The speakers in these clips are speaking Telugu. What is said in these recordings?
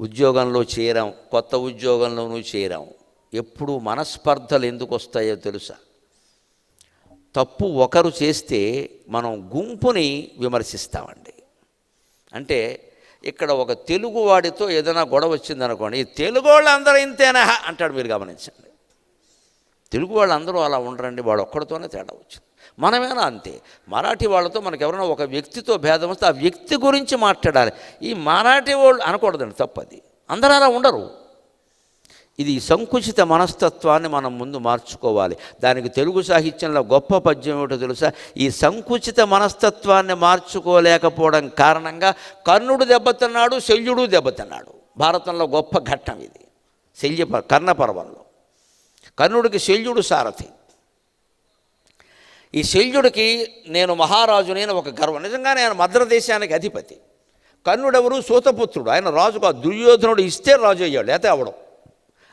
ఉద్యోగంలో చేరాం కొత్త ఉద్యోగంలోనూ చేరాం. ఎప్పుడు మనస్పర్ధలు ఎందుకు వస్తాయో తెలుసా? తప్పు ఒకరు చేస్తే మనం గుంపుని విమర్శిస్తామండి. అంటే ఇక్కడ ఒక తెలుగు వాడితో ఏదైనా గొడవ వచ్చిందనుకోండి ఈ తెలుగు వాళ్ళు అందరూ ఇంతేనా? అంటాడు మీరు గమనించండి. తెలుగు వాళ్ళందరూ అలా ఉండరండి వాడు ఒక్కడితోనే తేడా వచ్చింది. మనమేనా అంతే? మరాఠీ వాళ్ళతో మనకు ఎవరైనా ఒక వ్యక్తితో భేదం వస్తే ఆ వ్యక్తి గురించి మాట్లాడాలి. ఈ మరాఠీ వాళ్ళు అనకూడదండి తప్పది. అందరూ అలా ఉండరు. ఇది సంకుచిత మనస్తత్వాన్ని మనం ముందు మార్చుకోవాలి. దానికి తెలుగు సాహిత్యంలో గొప్ప పద్యం ఏమిటో తెలుసా? ఈ సంకుచిత మనస్తత్వాన్ని మార్చుకోలేకపోవడం కారణంగా కర్ణుడు దెబ్బతిన్నాడు శల్యుడు దెబ్బతిన్నాడు. భారతంలో గొప్ప ఘట్టం ఇది. శల్య కర్ణ పర్వంలో. కర్ణుడికి శల్యుడు సారథి. ఈ శల్యుడికి నేను మహారాజుని అని ఒక గర్వం. నిజంగానే ఆయన మద్రదేశానికి అధిపతి. కర్ణుడెవరు సూతపుత్రుడు. ఆయన రాజు కాదు దుర్యోధనుడు ఇస్తే రాజు అయ్యాడు లేకపోతే అవడం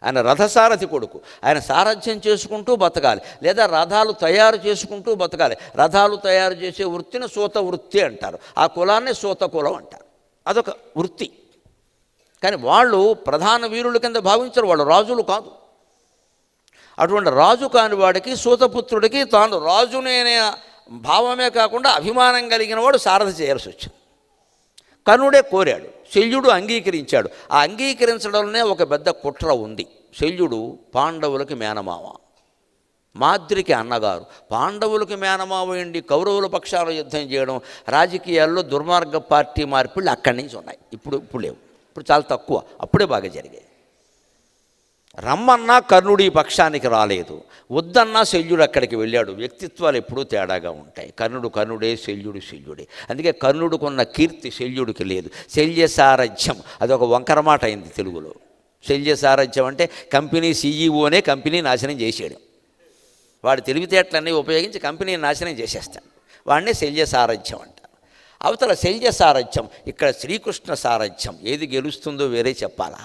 ఆయన రథసారథి కొడుకు. ఆయన సారథ్యం చేసుకుంటూ బతకాలి లేదా రథాలు తయారు చేసుకుంటూ బతకాలి. రథాలు తయారు చేసే వృత్తిని సూత వృత్తి అంటారు. ఆ కులాన్ని సూత కులం అంటారు. అదొక వృత్తి. కానీ వాళ్ళు ప్రధాన వీరుల కింద భావించరు వాళ్ళు రాజులు కాదు. అటువంటి రాజు కాని వాడికి సూతపుత్రుడికి తాను రాజునేనే భావమే కాకుండా అభిమానం కలిగిన వాడు సారథి చేయాల్సి వచ్చింది. కర్ణుడే కోరాడు శల్యుడు అంగీకరించాడు. ఆ అంగీకరించడంలోనే ఒక పెద్ద కుట్ర ఉంది. శల్యుడు పాండవులకి మేనమామ మాద్రికి అన్నగారు. పాండవులకి మేనమావ ఏంటి? కౌరవుల పక్షాలు యుద్ధం చేయడం రాజకీయాల్లో దుర్మార్గ పార్టీ మార్పులు అక్కడి నుంచి ఉన్నాయి. ఇప్పుడు ఇప్పుడు లేవు. ఇప్పుడు చాలా తక్కువ. అప్పుడే బాగా జరిగాయి. రమ్మన్నా కర్ణుడు ఈ పక్షానికి రాలేదు. వద్దన్నా శల్యుడు అక్కడికి వెళ్ళాడు. వ్యక్తిత్వాలు ఎప్పుడూ తేడాగా ఉంటాయి. కర్ణుడు కర్ణుడే శల్యుడు శల్యుడే. అందుకే కర్ణుడుకున్న కీర్తి శల్యుడికి లేదు. శల్య సారథ్యం అదొక వంకర మాట అయింది తెలుగులో. శల్య సారథ్యం అంటే కంపెనీ సీఈఓనే కంపెనీ నాశనం చేసేయడం వాడు తెలివితేటలన్నీ ఉపయోగించి కంపెనీ నాశనం చేసేస్తాడు. వాడినే శల్య సారథ్యం అంటారు అవతల శల్య సారథ్యం ఇక్కడ శ్రీకృష్ణ సారథ్యం ఏది గెలుస్తుందో వేరే చెప్పాలా?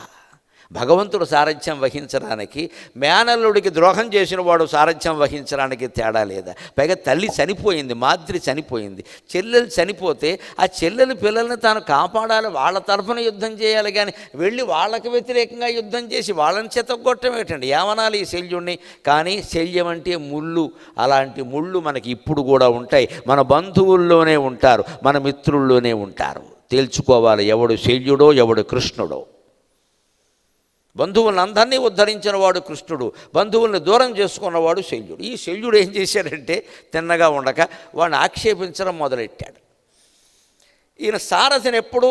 భగవంతుడు సారథ్యం వహించడానికి మేనల్లుడికి ద్రోహం చేసిన వాడు సారథ్యం వహించడానికి తేడా లేదా? పైగా తల్లి చనిపోయింది మాద్రి చనిపోయింది. చెల్లెలు చనిపోతే ఆ చెల్లెలు పిల్లల్ని తాను కాపాడాలి వాళ్ళ తరఫున యుద్ధం చేయాలి కానీ వెళ్ళి వాళ్ళకి వ్యతిరేకంగా యుద్ధం చేసి వాళ్ళని చెత్తగొట్టం ఏంటండి? ఏమనాలి ఈ శల్యుణ్ణి? కానీ శల్యం అంటే ముళ్ళు. అలాంటి ముళ్ళు మనకి ఇప్పుడు కూడా ఉంటాయి. మన బంధువుల్లోనే ఉంటారు మన మిత్రుల్లోనే ఉంటారు. తేల్చుకోవాలి ఎవడు శల్యుడో ఎవడు కృష్ణుడో. బంధువులను అందరినీ ఉద్ధరించిన వాడు కృష్ణుడు బంధువుల్ని దూరం చేసుకున్నవాడు శల్యుడు. ఈ శల్యుడు ఏం చేశాడంటే తిన్నగా ఉండక వాడిని ఆక్షేపించడం మొదలెట్టాడు. ఈయన సారథిని ఎప్పుడూ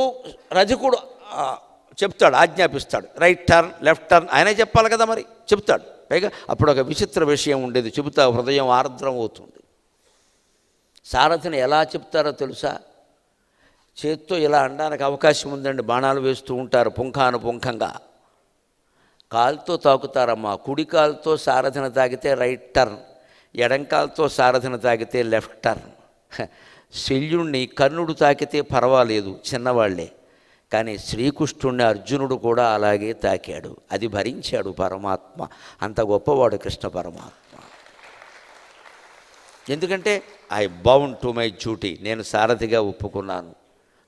రజకుడు చెప్తాడు ఆజ్ఞాపిస్తాడు. రైట్ టర్న్ లెఫ్ట్ టర్న్ ఆయనే చెప్పాలి కదా మరి చెప్తాడు. పైగా అప్పుడు ఒక విచిత్ర విషయం ఉండేది చెబుతా హృదయం ఆర్ద్రం అవుతుంది. సారథిని ఎలా చెప్తారో తెలుసా? చేత్తో ఇలా అనడానికి అవకాశం ఉందండి బాణాలు వేస్తూ ఉంటారు పుంఖాను పుంఖంగా కాలుతో తాకుతారమ్మా కుడి కాలుతో సారథన తాగితే రైట్ టర్న్ ఎడంకాలతో సారథన తాగితే లెఫ్ట్ టర్న్. శల్యుణ్ణి కర్ణుడు తాకితే పర్వాలేదు చిన్నవాళ్ళే. కానీ శ్రీకృష్ణుణ్ణి అర్జునుడు కూడా అలాగే తాకాడు. అది భరించాడు పరమాత్మ. అంత గొప్పవాడు కృష్ణ పరమాత్మ. ఎందుకంటే I bound to my duty నేను సారథిగా ఒప్పుకున్నాను.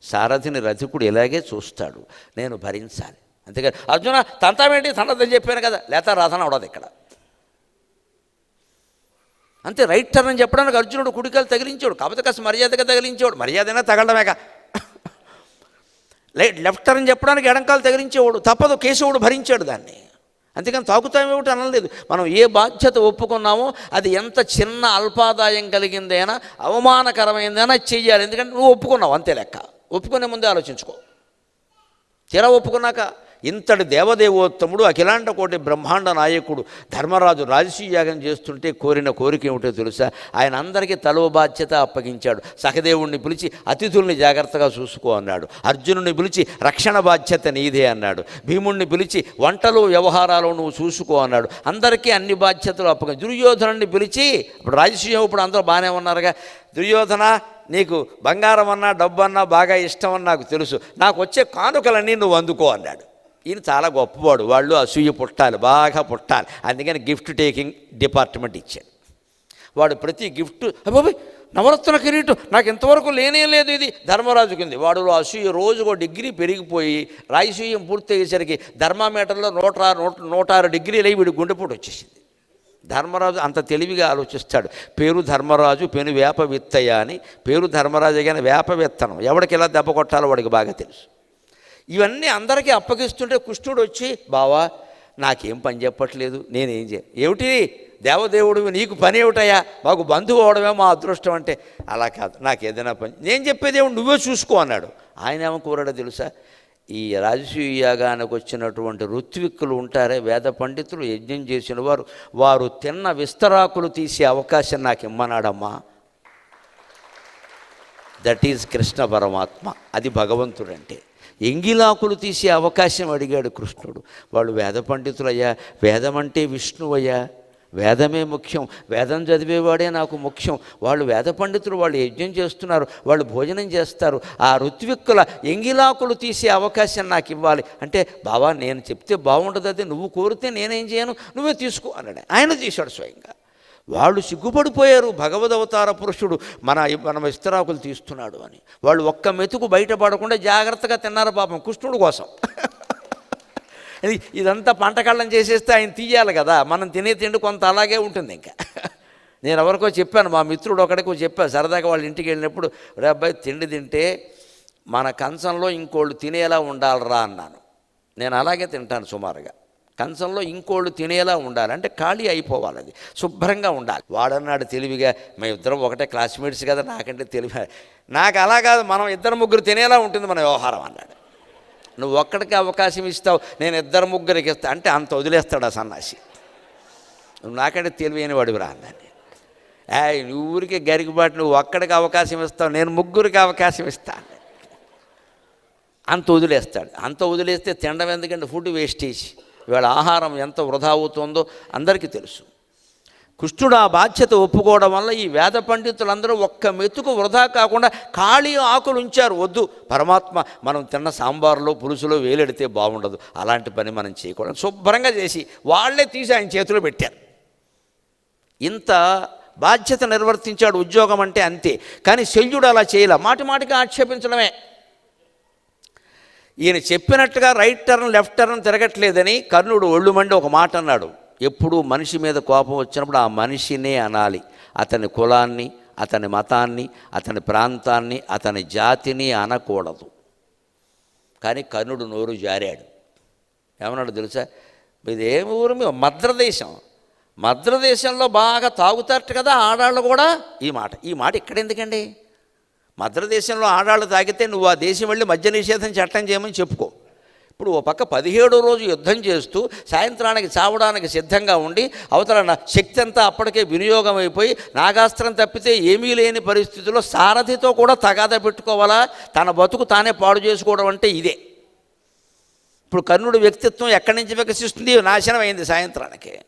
సారథిని రథికుడు ఇలాగే చూస్తాడు. నేను భరించాలి. అంతేకాదు అర్జున తంతామేంటి తండదని చెప్పాను కదా. లేత రాధన అవడదు ఇక్కడ. అంతే రైట్ టర్న్ అని చెప్పడానికి అర్జునుడు కుడికాలు తగిలించాడు. కాకపోతే కాస్త మర్యాదగా తగిలించేవాడు. మర్యాదైనా తగలడమేగా. లైట్ లెఫ్ట్ టర్న్ చెప్పడానికి ఎడంకాలు తగిలించేవాడు. తప్పదు కేశవుడు భరించాడు దాన్ని. అంతేకాని తాకుతామేమిటి అనలేదు. మనం ఏ బాధ్యత ఒప్పుకున్నామో అది ఎంత చిన్న అల్పాదాయం కలిగిందైనా అవమానకరమైందైనా చెయ్యాలి. ఎందుకంటే నువ్వు ఒప్పుకున్నావు అంతే లెక్క. ఒప్పుకునే ముందే ఆలోచించుకో. తీరా ఒప్పుకున్నాక ఇంతటి దేవదేవోత్తముడు అఖిలాండ కోటి బ్రహ్మాండ నాయకుడు ధర్మరాజు రాజసీయాగం చేస్తుంటే కోరిన కోరిక ఏమిటో తెలుసా? ఆయన అందరికీ తలవ బాధ్యత అప్పగించాడు. సహదేవుణ్ణి పిలిచి అతిథుల్ని జాగ్రత్తగా చూసుకో అన్నాడు. అర్జునుడిని పిలిచి రక్షణ బాధ్యత నీదే అన్నాడు. భీముణ్ణి పిలిచి వంటలు వ్యవహారాలు నువ్వు చూసుకో అన్నాడు. అందరికీ అన్ని బాధ్యతలు అప్పగించి దుర్యోధనుడిని పిలిచి ఇప్పుడు రాజసీయం ఇప్పుడు అందరూ బాగానే ఉన్నారుగా. దుర్యోధన నీకు బంగారం అన్నా డబ్బు అన్నా బాగా ఇష్టం అని నాకు తెలుసు. నాకు వచ్చే కానుకలన్నీ నువ్వు అందుకో అన్నాడు. ఈయన చాలా గొప్పవాడు. వాళ్ళు అసూయ పుట్టాలి బాగా పుట్టాలి. అందుకని గిఫ్ట్ టేకింగ్ డిపార్ట్మెంట్ ఇచ్చాడు వాడు ప్రతి గిఫ్ట్ అబ్బాయి నవరత్న కిరీటం నాకు ఇంతవరకు లేనే లేదు ఇది. ధర్మరాజు కింది వాడు అసూయ రోజుకో డిగ్రీ పెరిగిపోయి రాయసూయం పూర్తి అయ్యేసరికి ధర్మామీటర్లో నూట ఆరు నూట నూట ఆరు డిగ్రీలు అయ్యి వీడి గుండెపోటు వచ్చేసింది. ధర్మరాజు అంత తెలివిగా ఆలోచిస్తాడు. పేరు ధర్మరాజు పెను వేప విత్తయ్య అని. పేరు ధర్మరాజు కానీ వేప విత్తనం. ఎవడికి ఎలా దెబ్బ కొట్టాలో వాడికి బాగా తెలుసు. ఇవన్నీ అందరికీ అప్పగిస్తుంటే కృష్ణుడు వచ్చి బావా నాకేం పని చెప్పట్లేదు నేనేం చే ఏమిటి? దేవదేవుడు నీకు పని ఏమిటయ్యా? మాకు బంధువు అవడమే మా అదృష్టం అంటే. అలా కాదు నాకు ఏదైనా పని నేను చెప్పేదేమో నువ్వే చూసుకో అన్నాడు. ఆయన ఏమో కోరాడో తెలుసా? ఈ రాజసూయ యాగానికి వచ్చినటువంటి ఋత్విక్కులు ఉంటారే వేద పండితులు యజ్ఞం చేసిన వారు వారు తిన్న విస్తరాకులు తీసే అవకాశం నాకు ఇమ్మన్నాడమ్మా. దట్ ఈజ్ కృష్ణ పరమాత్మ. అది భగవంతుడంటే. ఎంగిలాకులు తీసే అవకాశం అడిగాడు కృష్ణుడు. వాళ్ళు వేద పండితులయ్యా వేదం అంటే విష్ణువయ్యా వేదమే ముఖ్యం వేదం చదివేవాడే నాకు ముఖ్యం. వాళ్ళు వేద పండితులు వాళ్ళు యజ్ఞం చేస్తున్నారు వాళ్ళు భోజనం చేస్తారు. ఆ ఋత్విక్కుల ఎంగిలాకులు తీసే అవకాశం నాకు ఇవ్వాలి అంటే బావా నేను చెప్తే బాగుంటుంది అది నువ్వు కోరితే నేనేం చేయను నువ్వే తీసుకో అన్నాడు ఆయన తీశాడు స్వయంగా. వాళ్ళు సిగ్గుపడిపోయారు. భగవదవతార పురుషుడు మన మన విస్తరాకులు తీస్తున్నాడు అని. వాళ్ళు ఒక్క మెతుకు బయటపడకుండా జాగ్రత్తగా తిన్నారు పాపం కృష్ణుడు కోసం. ఇదంతా పంటకళ్ళం చేసేస్తే ఆయన తీయాలి కదా. మనం తినే తిండి కొంత అలాగే ఉంటుంది ఇంకా. నేను ఎవరికో చెప్పాను మా మిత్రుడు ఒకడికో చెప్పాను సరదాగా వాళ్ళ ఇంటికి వెళ్ళినప్పుడు రే అబ్బాయి తిండి తింటే మన కంచంలో ఇంకోళ్ళు తినేలా ఉండాలరా అన్నాను. నేను అలాగే తింటాను సుమారుగా. కంచంలో ఇంకోళ్ళు తినేలా ఉండాలి. అంటే ఖాళీ అయిపోవాలి అది. శుభ్రంగా ఉండాలి. వాడన్నాడు తెలివిగా మేము ఇద్దరం ఒకటే క్లాస్మేట్స్ కదా నాకంటే తెలివి నాకు అలా కాదు మనం ఇద్దరు ముగ్గురు తినేలా ఉంటుంది మన వ్యవహారం అన్నాడు. నువ్వు ఒక్కడికి అవకాశం ఇస్తావు నేను ఇద్దరు ముగ్గురికి ఇస్తా. అంటే అంత వదిలేస్తాడు ఆ సన్నాసి. నువ్వు నాకంటే తెలివైన వాడు రా ఏ నువ్వు ఊరికి గరికిబాటు నువ్వు ఒక్కడికి అవకాశం ఇస్తావు నేను ముగ్గురికి అవకాశం ఇస్తాను అంత వదిలేస్తాడు. అంత వదిలేస్తే తినడం ఎందుకంటే ఫుడ్ వేస్టేజ్. ఇవాళ ఆహారం ఎంత వృధా అవుతుందో అందరికీ తెలుసు. కృష్ణుడు ఆ బాధ్యత ఒప్పుకోవడం వల్ల ఈ వేద పండితులందరూ ఒక్క మెతుకు వృధా కాకుండా ఖాళీ ఆకులు ఉంచారు. వద్దు పరమాత్మ మనం తిన్న సాంబార్లో పులుసులో వేలెడితే బాగుండదు. అలాంటి పని మనం చేయకూడదు. శుభ్రంగా చేసి వాళ్ళే తీసి ఆయన చేతిలో పెట్టారు. ఇంత బాధ్యత నిర్వర్తించాడు ఉద్యోగం అంటే అంతే. కానీ శల్యుడు అలా చేయాల. మాటి మాటికి ఆక్షేపించడమే. ఈయన చెప్పినట్టుగా రైట్ టర్న్ లెఫ్ట్ టర్న్ తిరగట్లేదని కర్ణుడు ఒళ్ళు మండి ఒక మాట అన్నాడు. ఎప్పుడు మనిషి మీద కోపం వచ్చినప్పుడు ఆ మనిషినే అనాలి. అతని కులాన్ని అతని మతాన్ని అతని ప్రాంతాన్ని అతని జాతిని అనకూడదు. కానీ కర్ణుడు నోరు జారాడు. ఏమన్నాడు తెలుసా? ఇది ఏ ఊరు? మీ మద్రదేశం. మద్రదేశంలో బాగా తాగుతారట కదా ఆడాళ్ళు కూడా? ఈ మాట. ఈ మాట ఇక్కడ ఎందుకండి మద్ర దేశంలో ఆడాళ్ళు తాగితే నువ్వు ఆ దేశం వెళ్ళి మద్య నిషేధం చట్టం చేయమని చెప్పుకో. ఇప్పుడు ఓ పక్క పదిహేడో రోజు యుద్ధం చేస్తూ సాయంత్రానికి చావడానికి సిద్ధంగా ఉండి అవతల శక్తి అంతా అప్పటికే వినియోగం అయిపోయి నాగాస్త్రం తప్పితే ఏమీ లేని పరిస్థితుల్లో సారథితో కూడా తగాద పెట్టుకోవాలా? తన బతుకు తానే పాడు చేసుకోవడం అంటే ఇదే. ఇప్పుడు కర్ణుడి వ్యక్తిత్వం ఎక్కడి నుంచి వికసిస్తుంది? నాశనం అయింది సాయంత్రానికి.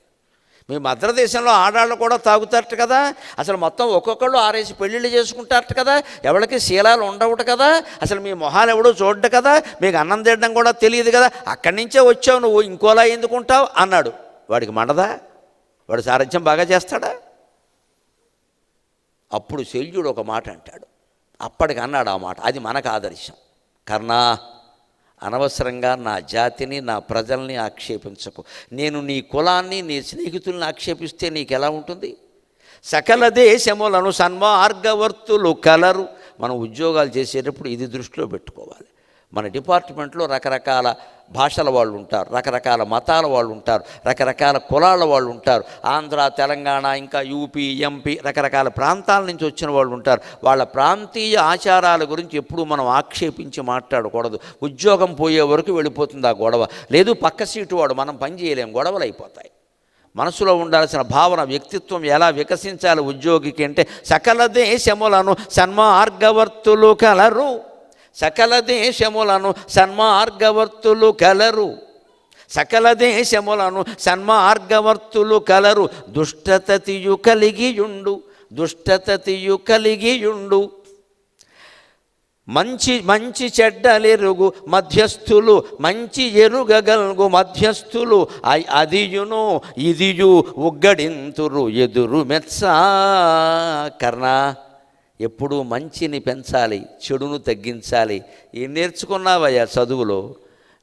మీ మద్రదేశంలో ఆడాళ్ళు కూడా తాగుతారట కదా. అసలు మొత్తం ఒక్కొక్కళ్ళు ఆరేసి పెళ్ళిళ్ళు చేసుకుంటారట కదా. ఎవరికి శీలాలు ఉండవుట కదా. అసలు మీ మొహాలు ఎవడో చూడ్డు కదా. మీకు అన్నం తినడం కూడా తెలియదు కదా. అక్కడి నుంచే వచ్చావు నువ్వు ఇంకోలా ఎందుకుంటావు అన్నాడు. వాడికి మండదా? వాడు సారథ్యం బాగా చేస్తాడా? అప్పుడు శల్యుడు ఒక మాట అంటాడు. అప్పటికి అన్నాడు ఆ మాట. అది మనకు ఆదర్శం. కర్ణా అనవసరంగా నా జాతిని నా ప్రజల్ని ఆక్షేపించకు. నేను నీ కులాన్ని నీ స్నేహితుల్ని ఆక్షేపిస్తే నీకు ఎలా ఉంటుంది? సకల దేశములను సన్మార్గవర్తులు కలరు. మనం ఉద్యోగాలు చేసేటప్పుడు ఇది దృష్టిలో పెట్టుకోవాలి. మన డిపార్ట్మెంట్లో రకరకాల భాషల వాళ్ళు ఉంటారు రకరకాల మతాల వాళ్ళు ఉంటారు రకరకాల కులాల వాళ్ళు ఉంటారు. ఆంధ్ర తెలంగాణ ఇంకా యూపీ ఎంపీ రకరకాల ప్రాంతాల నుంచి వచ్చిన వాళ్ళు ఉంటారు. వాళ్ళ ప్రాంతీయ ఆచారాల గురించి ఎప్పుడూ మనం ఆక్షేపించి మాట్లాడకూడదు. ఉద్యోగం పోయే వరకు వెళ్ళిపోతుంది ఆ గొడవ. లేదు పక్క సీటు వాడు మనం పని చేయలేం గొడవలు అయిపోతాయి. మనసులో ఉండాల్సిన భావన వ్యక్తిత్వం ఎలా వికసించాలి ఉద్యోగికి అంటే సకల దేశములను సన్మార్గవర్తులు కలరు. సకల దేశములను సన్మార్గవర్తులు కలరు. సకల దేశములను సన్మార్గవర్తులు కలరు. దుష్టతతియు కలిగియుండు దుష్టతతియు కలిగియుండు. మంచి మంచి చెడ్డలెరుగు మధ్యస్థులు మంచి ఎరుగగల్గు మధ్యస్థులు అదియును ఇదియు ఉగ్గడింతురు ఎదురు మెత్సా కర్ణ. ఎప్పుడూ మంచిని పెంచాలి చెడును తగ్గించాలి. ఏం నేర్చుకున్నావయ్యా చదువులో?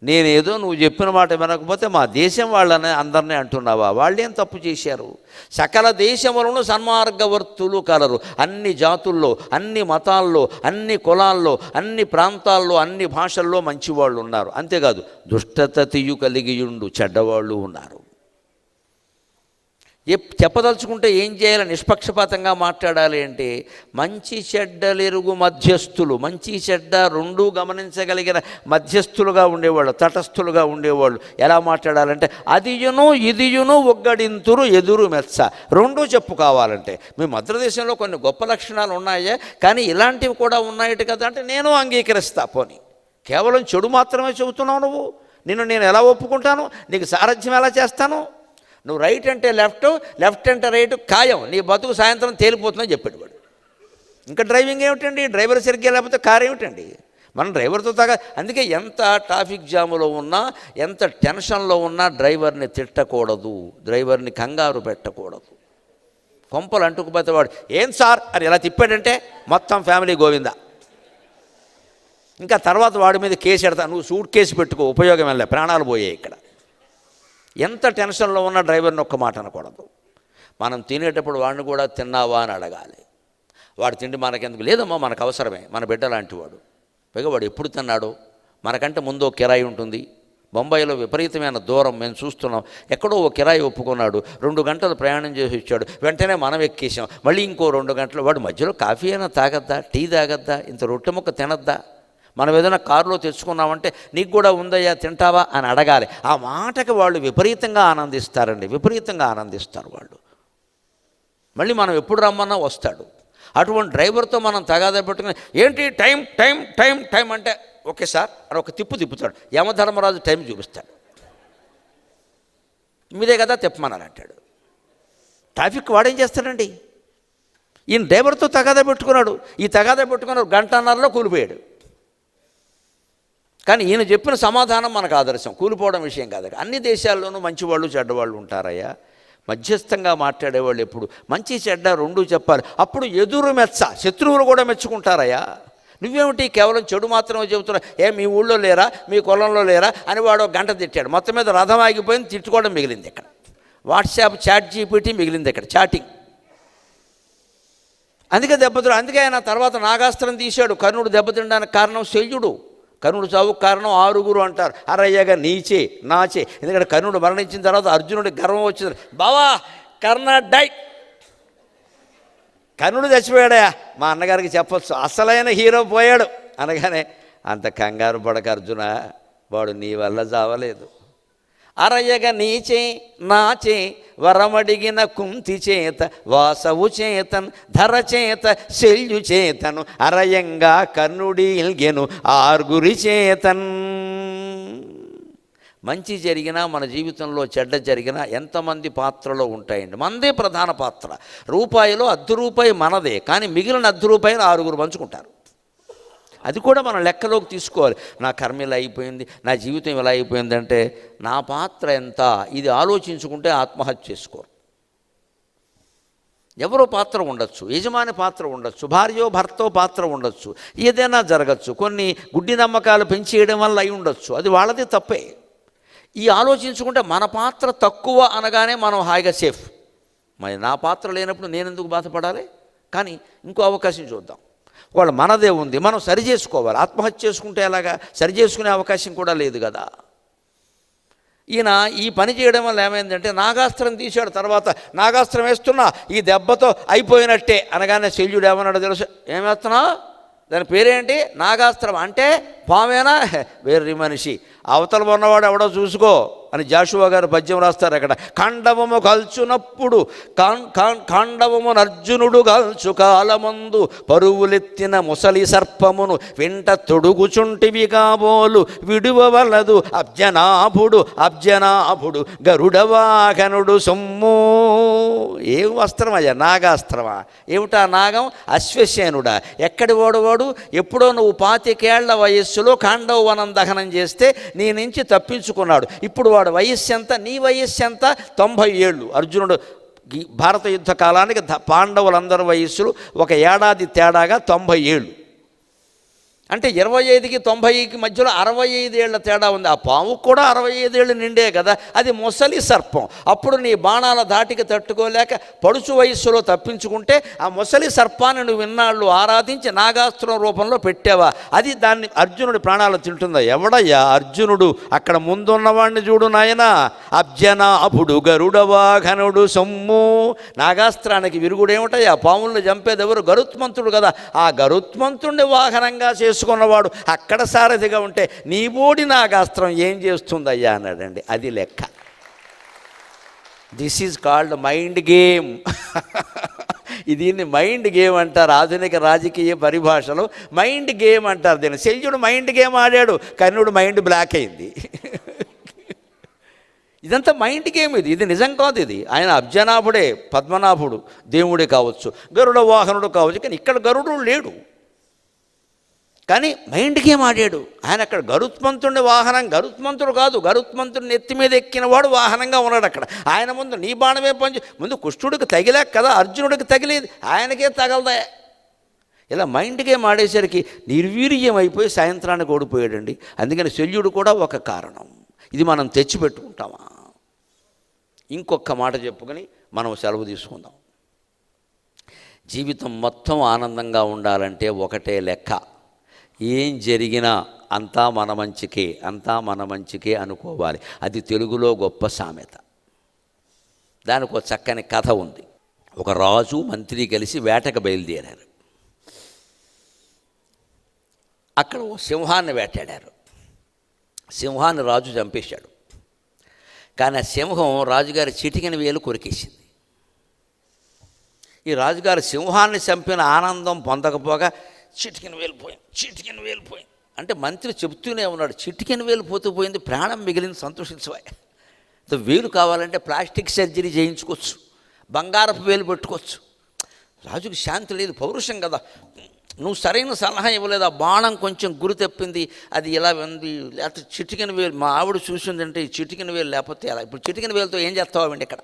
నేనేదో నువ్వు చెప్పిన మాట వినకపోతే మా దేశం వాళ్ళని అందరినీ అంటున్నావా? వాళ్ళేం తప్పు చేశారు? సకల దేశములను సన్మార్గవర్తులు కలరు. అన్ని జాతుల్లో అన్ని మతాల్లో అన్ని కులాల్లో అన్ని ప్రాంతాల్లో అన్ని భాషల్లో మంచివాళ్ళు ఉన్నారు. అంతేకాదు దుష్టత తీయు కలిగియుండు చెడ్డవాళ్ళు ఉన్నారు. చెప్పదలుచుకుంటే ఏం చేయాలి? నిష్పక్షపాతంగా మాట్లాడాలి అంటే మంచి చెడ్డలెరుగు మధ్యస్థులు మంచి చెడ్డ రెండూ గమనించగలిగిన మధ్యస్థులుగా ఉండేవాళ్ళు తటస్థులుగా ఉండేవాళ్ళు. ఎలా మాట్లాడాలంటే అదియును ఇదియును ఒగ్గడింతురు ఎదురు మెచ్చ రెండూ చెప్పు కావాలంటే. మీ మద్రదేశంలో కొన్ని గొప్ప లక్షణాలు ఉన్నాయే కానీ ఇలాంటివి కూడా ఉన్నాయట కదా అంటే నేను అంగీకరిస్తా పోని. కేవలం చెడు మాత్రమే చెబుతున్నావు నువ్వు. నిన్ను నేను ఎలా ఒప్పుకుంటాను? నీకు సారథ్యం ఎలా చేస్తాను? నువ్వు రైట్ అంటే లెఫ్ట్ లెఫ్ట్ అంటే రైట్ ఖాయం. నీ బతుకు సాయంత్రం తేలిపోతుందని చెప్పాడు వాడు. ఇంకా డ్రైవింగ్ ఏమిటండి? డ్రైవర్ సరిగ్గా లేకపోతే కార్ ఏమిటండి? మనం డ్రైవర్తో తగ అందుకే ఎంత ట్రాఫిక్ జాములో ఉన్నా ఎంత టెన్షన్లో ఉన్నా డ్రైవర్ని తిట్టకూడదు. డ్రైవర్ని కంగారు పెట్టకూడదు. కొంపలు అంటుకుపోతే వాడు ఏం సార్? అని ఎలా తిప్పాడంటే మొత్తం ఫ్యామిలీ గోవిందా. ఇంకా తర్వాత వాడి మీద కేసు ఎడతా నువ్వు సూట్ కేసు పెట్టుకో ఉపయోగం వెళ్ళే ప్రాణాలు పోయాయి ఇక్కడ. ఎంత టెన్షన్లో ఉన్న డ్రైవర్ని ఒక్క మాట అనకూడదు. మనం తినేటప్పుడు వాడిని కూడా తిన్నావా అని అడగాలి. వాడు తిండి మనకెందుకు? లేదమ్మా మనకు అవసరమే. మన బిడ్డ లాంటి వాడు పైగా వాడు ఎప్పుడు తిన్నాడు? మనకంటే ముందు కిరాయి ఉంటుంది. బొంబాయిలో విపరీతమైన దూరం మేము చూస్తున్నాం. ఎక్కడో ఓ కిరాయి ఒప్పుకున్నాడు. రెండు గంటలు ప్రయాణం చేసి వచ్చాడు. వెంటనే మనం ఎక్కేసాం మళ్ళీ ఇంకో రెండు గంటలు. వాడు మధ్యలో కాఫీ అయినా తాగద్దా? టీ తాగద్దా? ఇంత రొట్టె ముక్క తినద్దా? మనం ఏదైనా కారులో తెచ్చుకున్నామంటే నీకు కూడా ఉందయ్యా తింటావా? అని అడగాలి. ఆ మాటకి వాళ్ళు విపరీతంగా ఆనందిస్తారండి. విపరీతంగా ఆనందిస్తారు వాళ్ళు. మళ్ళీ మనం ఎప్పుడు రమ్మన్నా వస్తాడు. అటువంటి డ్రైవర్తో మనం తగాదా పెట్టుకుని ఏంటి టైం టైం టైం టైం? అంటే ఓకే సార్. అని ఒక తిప్పు తిప్పుతాడు. యమధర్మరాజు టైం చూపిస్తాడు. మీదే కదా తిప్పమన్నారు అంటాడు. ట్రాఫిక్ వాడేం చేస్తాడండి? ఈయన డ్రైవర్తో తగాదా పెట్టుకున్నాడు. ఈ తగాదా పెట్టుకున్నాడు గంటన్నరలో కూలిపోయాడు. కానీ ఈయన చెప్పిన సమాధానం మనకు ఆదర్శం. కూలిపోవడం విషయం కాదు. అన్ని దేశాల్లోనూ మంచివాళ్ళు చెడ్డవాళ్ళు ఉంటారయ్యా. మధ్యస్థంగా మాట్లాడేవాళ్ళు ఎప్పుడు? మంచి చెడ్డ రెండూ చెప్పాలి. అప్పుడు ఎదురు మెచ్చ శత్రువులు కూడా మెచ్చుకుంటారయ్యా. నువ్వేమిటి కేవలం చెడు మాత్రమే చెబుతున్నా ఏ మీ ఊళ్ళో లేరా? మీ కులంలో లేరా? అని వాడు ఒక గంట తిట్టాడు. మొత్తం మీద రథం ఆగిపోయింది తిట్టుకోవడం మిగిలింది ఇక్కడ. వాట్సాప్ చాట్ జీపీటీ మిగిలింది ఇక్కడ చాటింగ్. అందుకే దెబ్బతిడు అందుకే ఆయన తర్వాత నాగాస్త్రం తీశాడు. కర్ణుడు దెబ్బతినడానికి కారణం శల్యుడు. కర్ణుడు చావు కారణం ఆరుగురు అంటారు. అరయ్యగా నీచే నాచే. ఎందుకంటే కర్ణుడు మరణించిన తర్వాత అర్జునుడి గర్వం వచ్చింది. బావా కర్ణ డై. కర్ణుడు చచ్చిపోయాడా మా అన్నగారికి చెప్పొచ్చు. అసలైన హీరో పోయాడు. అనగానే అంత కంగారు పడక అర్జున. వాడు నీ వల్ల చావలేదు. అరయగ నీచే నాచే వరమడిగిన కుంతి చేత వాసవు చేతన్ ధర చేత శల్యు చేతను అరయంగా కర్ణుడీల్గెను ఆర్గురి చేతన్. మంచి జరిగినా మన జీవితంలో చెడ్డ జరిగినా ఎంతమంది పాత్రలో ఉంటాయండి? మనదే ప్రధాన పాత్ర. రూపాయిలో అర్ధ రూపాయి మనదే కానీ మిగిలిన అర్ధ రూపాయలు ఆరుగురు పంచుకుంటారు. అది కూడా మనం లెక్కలోకి తీసుకోవాలి. నా కర్మ ఇలా అయిపోయింది నా జీవితం ఇలా అయిపోయిందంటే నా పాత్ర ఎంత? ఇది ఆలోచించుకుంటే ఆత్మహత్య చేసుకోరు. ఎవరో పాత్ర ఉండొచ్చు యజమాని పాత్ర ఉండొచ్చు భార్యో భర్తో పాత్ర ఉండొచ్చు ఏదైనా జరగచ్చు. కొన్ని గుడ్డి నమ్మకాలు పెంచేయడం వల్ల అయి ఉండొచ్చు. అది వాళ్ళది తప్పే. ఈ ఆలోచించుకుంటే మన పాత్ర తక్కువ అనగానే మనం హాయిగా సేఫ్. మరి నా పాత్ర లేనప్పుడు నేను ఎందుకు బాధపడాలి? కానీ ఇంకో అవకాశం చూద్దాం. వాళ్ళు మనదే ఉంది. మనం సరి చేసుకోవాలి. ఆత్మహత్య చేసుకుంటే ఎలాగా? సరి చేసుకునే అవకాశం కూడా లేదు కదా. ఈయన ఈ పని చేయడం వల్ల ఏమైందంటే నాగాస్త్రం తీశాడు. తర్వాత నాగాస్త్రం వేస్తున్నా ఈ దెబ్బతో అయిపోయినట్టే అనగానే శల్యుడు ఏమన్నాడు తెలుసు? ఏమేస్తున్నా దాని పేరేంటి? నాగాస్త్రం. అంటే పామేనా? వేర్రి మనిషి. అవతల ఉన్నవాడు ఎవడో చూసుకో. అని జాషువా గారు పద్యం రాస్తారు అక్కడ. ఖండవము కల్చునప్పుడు కాం- ఖండవము అర్జునుడు కల్చు కాలమందు పరువులెత్తిన ముసలి సర్పమును వెంట తొడుగుచుంటివి కాబోలు విడువవలదు అబ్జనాభుడు అబ్జనాభుడు గరుడవాహనుడు సొమ్ము. ఏం వస్త్రం అయ్యా? నాగాస్త్రమా? ఏమిటా నాగం? అశ్వసేనుడా. ఎక్కడి ఓడవాడు ఎప్పుడో నువ్వు పాతికేళ్ళ వయస్సులో ఖాండవ వనం దహనం చేస్తే నీ నుంచి తప్పించుకున్నాడు. ఇప్పుడు వాడు వయస్సు ఎంత నీ వయస్సు ఎంత? తొంభై ఏళ్ళు. అర్జునుడు భారత యుద్ధ కాలానికి పాండవులందరి వయస్సులు ఒక ఏడాది తేడాగా తొంభై ఏళ్ళు. అంటే ఇరవై ఐదుకి తొంభైకి మధ్యలో అరవై ఐదేళ్ళ తేడా ఉంది. ఆ పాము కూడా అరవై ఐదేళ్ళు నిండే కదా. అది ముసలి సర్పం. అప్పుడు నీ బాణాల దాటికి తట్టుకోలేక పడుచు వయస్సులో తప్పించుకుంటే ఆ ముసలి సర్పాన్ని నువ్వు విన్నాళ్ళు ఆరాధించి నాగాస్త్రం రూపంలో పెట్టావా? అది దాన్ని అర్జునుడి ప్రాణాలు తింటుందా? ఎవడయ్యా అర్జునుడు? అక్కడ ముందున్నవాడిని చూడు నాయన. అబ్జన అభుడు గరుడవాఘనుడు సొమ్ము. నాగాస్త్రానికి విరుగుడేమిటయ్యా? పాములను చంపేదెవరు? గరుత్మంతుడు కదా. ఆ గరుత్మంతుడిని వాహనంగా చేసుకున్నవాడు అక్కడ సారథిగా ఉంటే నీ బోడి నాగాస్త్రం ఏం చేస్తుందయ్యా అన్నాడండి. అది లెక్క. This is called mind game దీన్ని మైండ్ గేమ్ అంటారు. ఆధునిక రాజకీయ పరిభాషలో మైండ్ గేమ్ అంటారు దీన్ని. శల్యుడు మైండ్ గేమ్ ఆడాడు. కర్ణుడు మైండ్ బ్లాక్ అయింది. ఇదంతా మైండ్ గేమ్ ఇది. ఇది నిజం కాదు ఇది. ఆయన అబ్జనాభుడే పద్మనాభుడు దేవుడే కావచ్చు గరుడ వాహనుడు కావచ్చు కానీ ఇక్కడ గరుడు లేడు. కానీ మైండ్ గేమ్ ఆడాడు ఆయన అక్కడ గరుత్మంతుడి వాహనం గరుత్మంతుడు కాదు గరుత్మంతుడి నెత్తి మీద ఎక్కినవాడు వాహనంగా ఉన్నాడు అక్కడ. ఆయన ముందు నీ బాణమే పంచు ముందు కుష్ఠుడికి తగిలే కదా అర్జునుడికి తగిలేదు ఆయనకే తగలదా. ఇలా మైండ్ గేమ్ ఆడేసరికి నిర్వీర్యం అయిపోయి సాయంత్రానికి ఓడిపోయాడండి. అందుకని శల్యుడు కూడా ఒక కారణం. ఇది మనం తెచ్చిపెట్టుకుంటామా? ఇంకొక మాట చెప్పుకొని మనం సెలవు తీసుకుందాం. జీవితం మొత్తం ఆనందంగా ఉండాలంటే ఒకటే లెక్క. ఏం జరిగినా అంతా మన మంచికే అంతా మన మంచికే అనుకోవాలి. అది తెలుగులో గొప్ప సామెత. దానికి ఒక చక్కని కథ ఉంది. ఒక రాజు మంత్రి కలిసి వేటకు బయలుదేరారు. అక్కడ ఓ సింహాన్ని వేటాడారు. సింహాన్ని రాజు చంపేశాడు. కానీ ఆ సింహం రాజుగారి చిటికిన వేలు కొరికేసింది. ఈ రాజుగారు సింహాన్ని చంపిన ఆనందం పొందకపోగా చిటికిన వేలిపోయింది చిటికిన వేలిపోయింది. అంటే మంత్రి చెప్తూనే ఉన్నాడు చిటికిన వేలు పోతూ పోయింది ప్రాణం మిగిలింది సంతోషించవా? వేలు కావాలంటే ప్లాస్టిక్ సర్జరీ చేయించుకోవచ్చు బంగారపు వేలు పెట్టుకోవచ్చు. రాజుకి శాంతి లేదు పౌరుషం కదా. నువ్వు సరైన సలహా ఇవ్వలేదు? ఆ బాణం కొంచెం గురి తప్పింది అది ఇలా ఉంది? లేకపోతే చిటికిన వేలు మా ఆవిడ చూసిందంటే ఈ చిటికిన వేలు లేకపోతే ఎలా? ఇప్పుడు చిటికిన వేలుతో ఏం చేస్తావండి ఇక్కడ?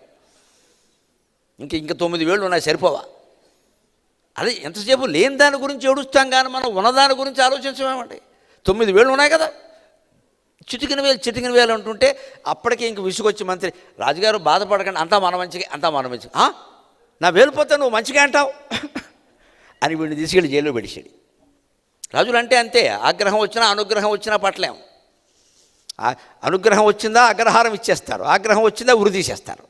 ఇంక ఇంకా తొమ్మిది వేలు ఉన్నాయి సరిపోవా? అదే ఎంతసేపు లేని దాని గురించి ఏడుస్తాం కానీ మనం ఉన్నదాని గురించి ఆలోచించమేమండి? తొమ్మిది వేలు ఉన్నాయి కదా. చిటికిన వేలు చిటికిన వేలు అంటుంటే అప్పటికే ఇంక విసుగొచ్చి మంత్రి రాజుగారు బాధపడకండి అంతా మన మంచిగా అంతా మన మంచిగా నా నా వేలిపోతే నువ్వు మంచిగా అంటావు? అని వీడిని తీసుకెళ్ళి జైల్లో పెడిచాడు రాజులు అంటే అంతే ఆగ్రహం వచ్చినా అనుగ్రహం వచ్చినా పట్టలేము అనుగ్రహం వచ్చిందా అగ్రహారం ఇచ్చేస్తారు. ఆగ్రహం వచ్చిందా ఉరి తీసేస్తారు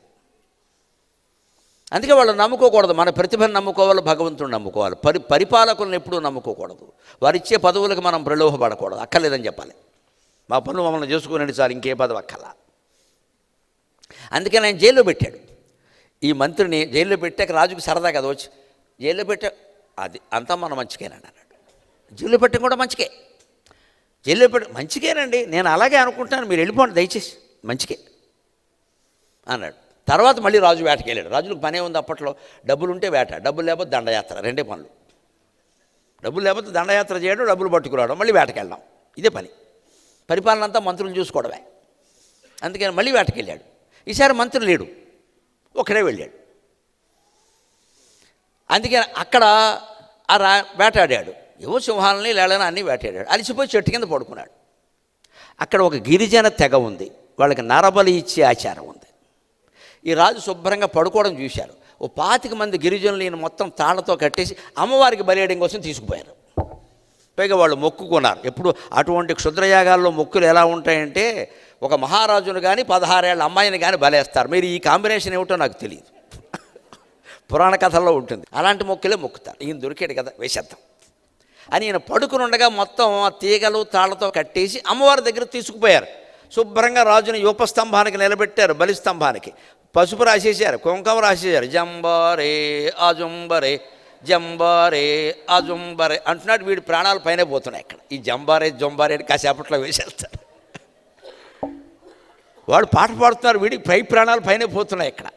అందుకే వాళ్ళు నమ్ముకోకూడదు. మన ప్రతిభను నమ్ముకోవాలి భగవంతుని నమ్ముకోవాలి. పరి పరిపాలకులను ఎప్పుడూ నమ్ముకోకూడదు. వారిచ్చే పదవులకు మనం ప్రలోభపడకూడదు. అక్కర్లేదని చెప్పాలి. మా పనులు మమ్మల్ని చేసుకునేది సార్ ఇంకే పదవి అక్కల. అందుకే ఆయన జైల్లో పెట్టాడు. ఈ మంత్రిని జైల్లో పెట్టాక రాజుకి సరదా కదా వచ్చి జైల్లో పెట్టా అది అంతా మన మంచికేనండి అన్నాడు. జైల్లో పెట్టడం కూడా మంచికే. జైల్లో పెట్ట మంచికేనండి. నేను అలాగే అనుకుంటాను మీరు వెళ్ళిపోండి దయచేసి. మంచికే. అన్నాడు. తర్వాత మళ్ళీ రాజు వేటకి వెళ్ళాడు. రాజులకు పనే ఉంది అప్పట్లో. డబ్బులు ఉంటే వేట డబ్బులు లేకపోతే దండయాత్ర రెండే పనులు. డబ్బులు లేకపోతే దండయాత్ర చేయడం డబ్బులు పట్టుకురావడం మళ్ళీ వేటకి వెళ్ళడం. ఇదే పని. పరిపాలన అంతా మంత్రులు చూసుకోవడమే. అందుకని మళ్ళీ వేటకి వెళ్ళాడు. ఈసారి మంత్రి లేడు. ఒకడే వెళ్ళాడు. అందుకని అక్కడ ఆ రా వేటాడాడు. ఏవో సింహాలని లేలని అన్నీ వేటాడాడు. అలిసిపోయి చెట్టు కింద పడుకున్నాడు. అక్కడ ఒక గిరిజన తెగ ఉంది. వాళ్ళకి నరబలి ఇచ్చే ఆచారం ఉంది. ఈ రాజు శుభ్రంగా పడుకోవడం చూశారు. ఓ పాతిక మంది గిరిజనులు ఈయన మొత్తం తాళ్ళతో కట్టేసి అమ్మవారికి బలియడం కోసం తీసుకుపోయారు. పైగా వాళ్ళు మొక్కుకున్నారు ఎప్పుడు అటువంటి క్షుద్రయాగాల్లో మొక్కులు ఎలా ఉంటాయంటే ఒక మహారాజును కానీ పదహారేళ్ళ అమ్మాయిని కానీ బలేస్తారు. మీరు ఈ కాంబినేషన్ ఏమిటో నాకు తెలియదు. పురాణ కథల్లో ఉంటుంది. అలాంటి మొక్కులే మొక్కుతారు. ఈయన దొరికాడు కదా వేసేద్దాం. అని ఈయన పడుకుని ఉండగా మొత్తం ఆ తీగలు తాళ్ళతో కట్టేసి అమ్మవారి దగ్గర తీసుకుపోయారు. శుభ్రంగా రాజుని యూపస్తంభానికి నిలబెట్టారు బలిస్తంభానికి. పసుపు రాసేసారు కుంకం రాసేసారు జంబరే అజుంబరే జంబారే అజుంబరే అంటున్నాడు వీడి ప్రాణాలు పైన పోతున్నాయి ఇక్కడ. ఈ జంబారే జంబారే కాసేపట్లో వేసేస్తారు. వాడు పాట పాడుతున్నారు వీడికి పై ప్రాణాలు పైన పోతున్నాయి ఇక్కడ.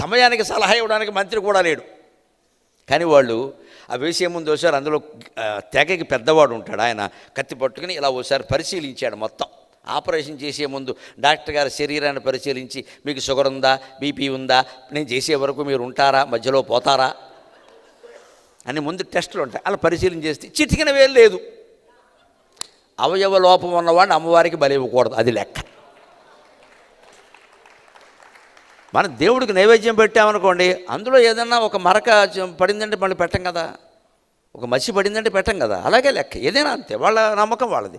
సమయానికి సలహా ఇవ్వడానికి మంత్రి కూడా లేడు. కానీ వాళ్ళు ఆ వేసే ముందు ఒకసారి అందులో తెగకి పెద్దవాడు ఉంటాడు ఆయన కత్తి పట్టుకుని ఇలా ఒకసారి పరిశీలించాడు మొత్తం. ఆపరేషన్ చేసే ముందు డాక్టర్ గారి శరీరాన్ని పరిశీలించి మీకు షుగర్ ఉందా? బీపీ ఉందా? నేను చేసే వరకు మీరు ఉంటారా? మధ్యలో పోతారా? అని ముందు టెస్టులు ఉంటాయి. అలా పరిశీలన చేస్తే చిటికిన వేలు లేదు. అవయవ లోపం ఉన్నవాడిని అమ్మవారికి బలి ఇవ్వకూడదు. అది లెక్క. మనం దేవుడికి నైవేద్యం పెట్టామనుకోండి అందులో ఏదన్నా ఒక మరక పడిందంటే మళ్ళీ పెట్టం కదా. ఒక మసి పడిందంటే పెట్టం కదా అలాగే లెక్క. ఏదైనా అంతే వాళ్ళ నమ్మకం వాళ్ళది.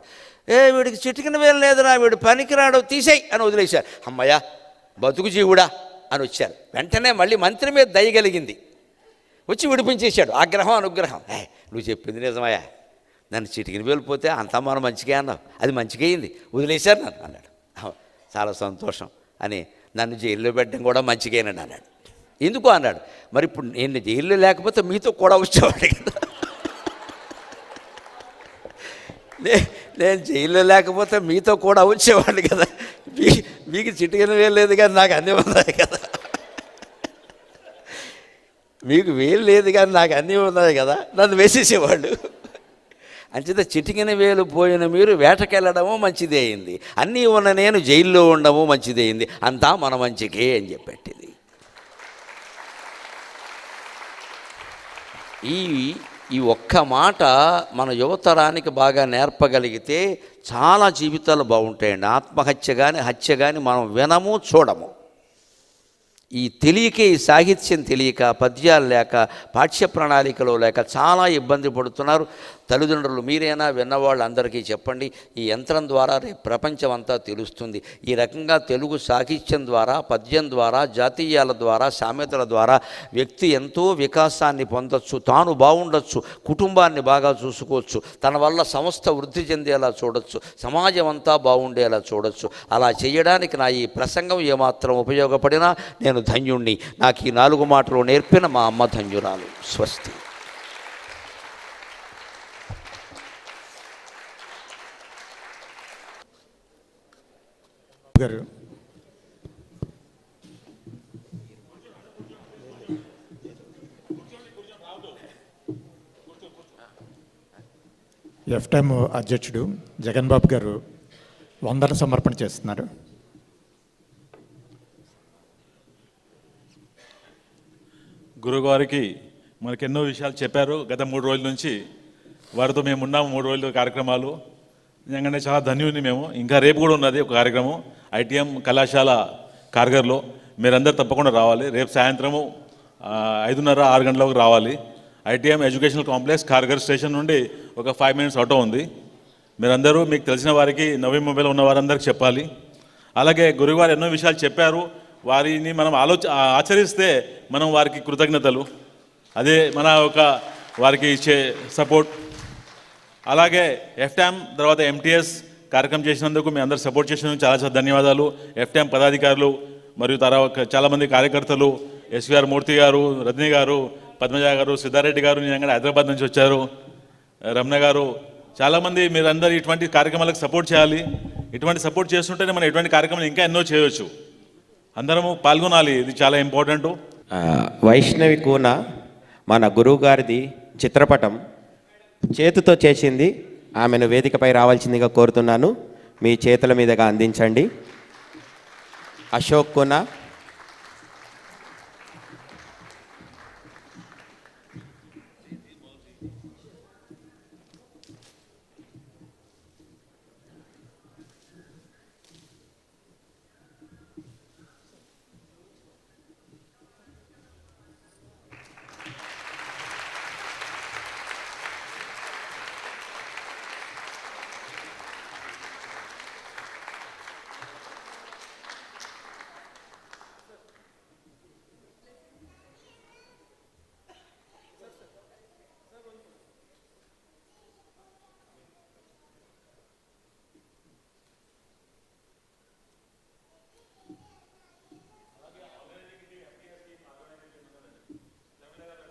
ఏ వీడికి చిటికిన వేలు లేదురా వీడు పనికిరాడు తీసేయి అని వదిలేశారు. అమ్మయ్యా బతుకు జీవుడా అని వచ్చారు. వెంటనే మళ్ళీ మంత్రి మీద దయగలిగింది వచ్చి విడిపించేశాడు ఆగ్రహం అనుగ్రహం. ఏ నువ్వు చెప్పింది నిజమయ్యా. నన్ను చిటికిన వేలు అంతా మనం మంచిగా అన్నావు. అది మంచిగా అయింది. వదిలేశారు నన్ను అన్నాడు. చాలా సంతోషం అని నన్ను జైల్లో పెట్టడం కూడా మంచిగానండి అన్నాడు. ఎందుకు అన్నాడు? మరి ఇప్పుడు నేను జైల్లో లేకపోతే మీతో కూడా వచ్చేవాడు కదా నే- నేను జైల్లో లేకపోతే మీతో కూడా వచ్చేవాడిని కదా. మీ మీకు చిటికిన వేలు లేదు కానీ నాకు అన్నీ ఉన్నాయి కదా. మీకు వేలు లేదు కానీ నాకు అన్నీ ఉన్నాయి కదా. నన్ను వేసేసేవాళ్ళు. అంచేత చిటికిన వేలు పోయిన మీరు వేటకెళ్ళడము మంచిదే అయింది. అన్నీ ఉన్న నేను జైల్లో ఉండము మంచిదే అయింది. అంతా మన మంచికే అని చెప్పట్టింది. ఈ ఈ ఒక్క మాట మన యువతరానికి బాగా నేర్పగలిగితే చాలా జీవితాలు బాగుంటాయండి. ఆత్మహత్య కానీ హత్య కానీ మనం వినము చూడము. ఈ తెలియక ఈ సాహిత్యం తెలియక పద్యాలు లేక పాఠ్య ప్రణాళికలో లేక చాలా ఇబ్బంది పడుతున్నారు. తల్లిదండ్రులు మీరైనా విన్నవాళ్ళు అందరికీ చెప్పండి. ఈ యంత్రం ద్వారా రేపు ప్రపంచం అంతా తెలుస్తుంది. ఈ రకంగా తెలుగు సాహిత్యం ద్వారా పద్యం ద్వారా జాతీయాల ద్వారా సామెతల ద్వారా వ్యక్తి ఎంతో వికాసాన్ని పొందొచ్చు తాను బాగుండొచ్చు కుటుంబాన్ని బాగా చూసుకోవచ్చు తన వల్ల సంస్థ వృద్ధి చెందేలా చూడొచ్చు సమాజం అంతా బాగుండేలా చూడొచ్చు. అలా చేయడానికి నా ఈ ప్రసంగం ఏమాత్రం ఉపయోగపడినా నేను ధన్యుణ్ణి. నాకు ఈ నాలుగు మాటలు నేర్పిన మా అమ్మ ధన్యురాలు. స్వస్తి. గారు. ఎఫ్టైమ్ అధ్యక్షుడు జగన్ బాబు గారు వందన సమర్పణ చేస్తున్నారు. గురుగారికి మనకి ఎన్నో విషయాలు చెప్పారు. గత మూడు రోజుల నుంచి వారితో మేము ఉన్నాము. మూడు రోజులు కార్యక్రమాలు. నిజంగానే చాలా ధన్యుని మేము. ఇంకా రేపు కూడా ఉన్నది ఒక కార్యక్రమం. ఐటీఎం కళాశాల కార్గర్లో మీరందరూ తప్పకుండా రావాలి. రేపు సాయంత్రము ఐదున్నర ఆరు గంటలకు రావాలి. ITM educational complex Kharghar station నుండి ఒక ఫైవ్ మినిట్స్ ఆటో ఉంది. మీరందరూ మీకు తెలిసిన వారికి నవీ మొబైల్ ఉన్న వారందరికీ చెప్పాలి. అలాగే గురుగారు ఎన్నో విషయాలు చెప్పారు. వారిని మనం ఆలోచ ఆచరిస్తే మనం వారికి కృతజ్ఞతలు. అదే మన ఒక వారికి ఇచ్చే సపోర్ట్. అలాగే ఎఫ్టామ్ తర్వాత ఎంటీఎస్ కార్యక్రమం చేసినందుకు మీ అందరు సపోర్ట్ చేసినందుకు చాలా చాలా ధన్యవాదాలు. ఎఫ్టామ్ పదాధికారులు మరియు తర్వాత చాలామంది కార్యకర్తలు ఎస్విఆర్ మూర్తి గారు రజనీ గారు పద్మజ గారు సిద్ధారెడ్డి గారు నేను హైదరాబాద్ నుంచి వచ్చారు. రమణ గారు చాలామంది మీరందరూ ఇటువంటి కార్యక్రమాలకు సపోర్ట్ చేయాలి. ఇటువంటి సపోర్ట్ చేస్తుంటేనే మనం ఇటువంటి కార్యక్రమాలు ఇంకా ఎన్నో చేయవచ్చు. అందరము పాల్గొనాలి ఇది చాలా ఇంపార్టెంట్ వైష్ణవి కూన మన గురువు గారిది చిత్రపటం చేతితో చేసింది. ఆమెను వేదికపై రావాల్సిందిగా కోరుతున్నాను. మీ చేతుల మీదుగా అందించండి. అశోక్ కూన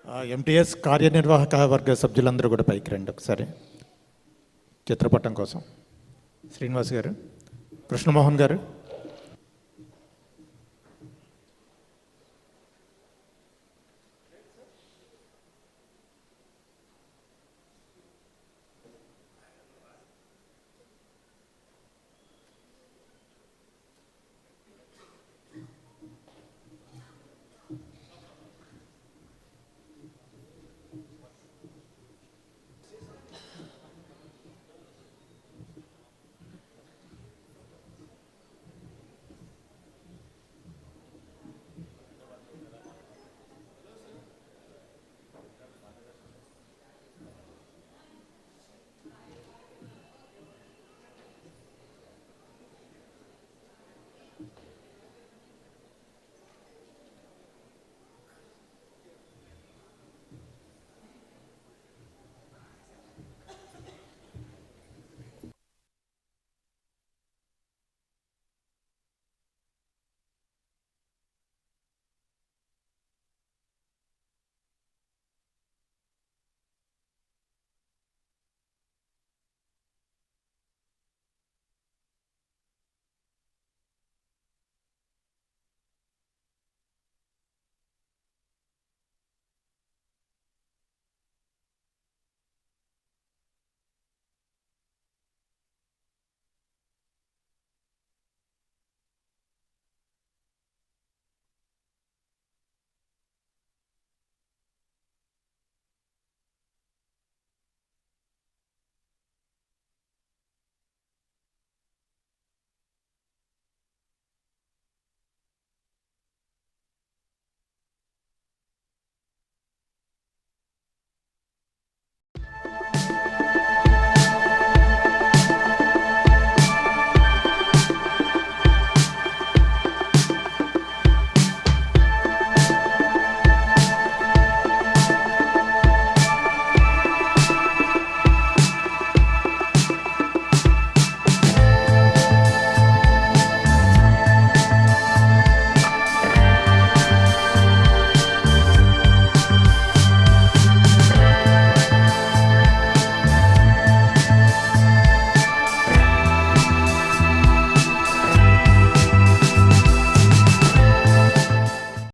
ఎంటీఎస్ కార్యనిర్వాహక వర్గ సభ్యులందరూ కూడా పైకి రండి ఒకసారి. చిత్రపటం కోసం. శ్రీనివాస్ గారు కృష్ణమోహన్ గారు